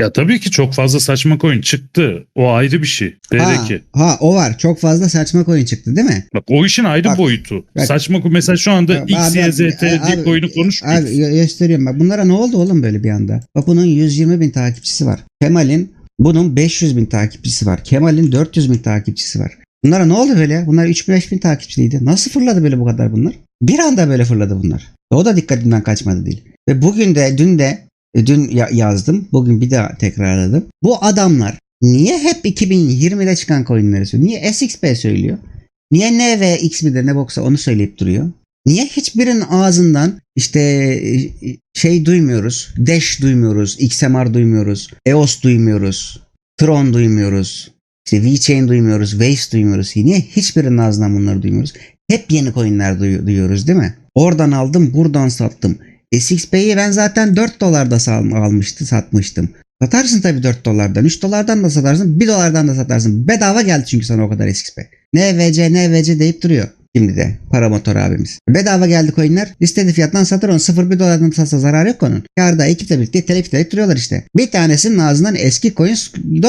Ya tabii ki çok fazla saçma coin çıktı. O ayrı bir şey. Ha, DRK. ha o var. Çok fazla saçma coin çıktı değil mi? Bak o işin ayrı Bak, boyutu. bak. Saçma coin mesela şu anda Abi, X, Y, Z, T diye coin'i konuşmuyoruz. Abi gö- gösteriyorum bak. Bunlara ne oldu oğlum böyle bir anda? Bak bunun 120 bin takipçisi var. Kemal'in bunun 500 bin takipçisi var. Kemal'in 400 bin takipçisi var. Bunlara ne oldu böyle? Bunlar 3-5 bin takipçiliydi. Nasıl fırladı böyle bu kadar bunlar? Bir anda böyle fırladı bunlar. O da dikkatimden kaçmadı değil. Ve bugün de dün de e, dün ya- yazdım. Bugün bir daha tekrarladım. Bu adamlar niye hep 2020'de çıkan coinleri söylüyor? Niye SXP söylüyor? Niye ne ve X midir ne boksa onu söyleyip duruyor? Niye hiçbirinin ağzından işte e, şey duymuyoruz, Dash duymuyoruz, XMR duymuyoruz, EOS duymuyoruz, Tron duymuyoruz, işte VeChain duymuyoruz, Waves duymuyoruz. Niye hiçbirinin ağzından bunları duymuyoruz? Hep yeni coinler duyu- duyuyoruz değil mi? Oradan aldım, buradan sattım. SXP'yi ben zaten 4 dolarda almıştı, satmıştım. Satarsın tabii 4 dolardan, 3 dolardan da satarsın, 1 dolardan da satarsın. Bedava geldi çünkü sana o kadar SXP. NVC, NVC deyip duruyor. Şimdi de para motor abimiz. Bedava geldi coinler. İstediği fiyattan satır onu. 0 dolardan satsa zarar yok onun. Karda ekiple birlikte telif telif duruyorlar işte. Bir tanesinin ağzından eski coin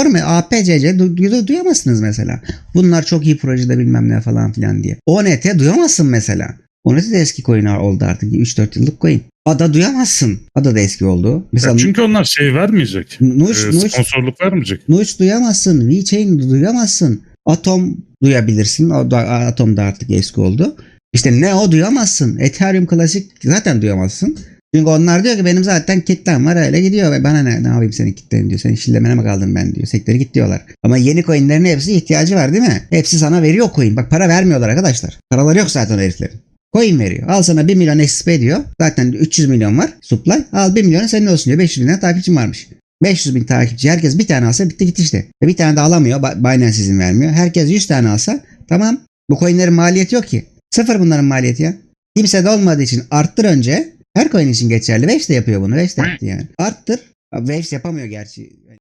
mu? APCC du- du- duyamazsınız mesela. Bunlar çok iyi projede bilmem ne falan filan diye. ONT duyamazsın mesela. ONT de eski coin oldu artık. 3-4 yıllık coin. Ada duyamazsın. Ada da eski oldu. Mesela Ya çünkü onlar şey vermeyecek. Nuş, Ee, Nuş, sponsorluk vermeyecek. Nuş duyamazsın. VeChain duyamazsın. Atom duyabilirsin. O da, Atom da artık eski oldu. İşte Neo duyamazsın. Ethereum klasik zaten duyamazsın. Çünkü onlar diyor ki benim zaten kitlem var öyle gidiyor ve bana ne, ne yapayım senin kitlenin diyor. Senin şillemene mi kaldım ben diyor. Sektörü git diyorlar. Ama yeni coinlerin hepsi ihtiyacı var değil mi? Hepsi sana veriyor coin. Bak para vermiyorlar arkadaşlar. Paraları yok zaten o heriflerin. Coin veriyor. Al sana 1 milyon XP diyor. Zaten 300 milyon var supply. Al 1 milyonu senin olsun diyor. 500 bin tane takipçin varmış. 500 bin takipçi herkes bir tane alsa bitti gitti işte. E bir tane de alamıyor. Binance izin vermiyor. Herkes 100 tane alsa tamam. Bu coinlerin maliyeti yok ki. Sıfır bunların maliyeti ya. Kimse de olmadığı için arttır önce. Her coin için geçerli. Waves de yapıyor bunu. Waves de yaptı yani. Arttır. Waves yapamıyor gerçi.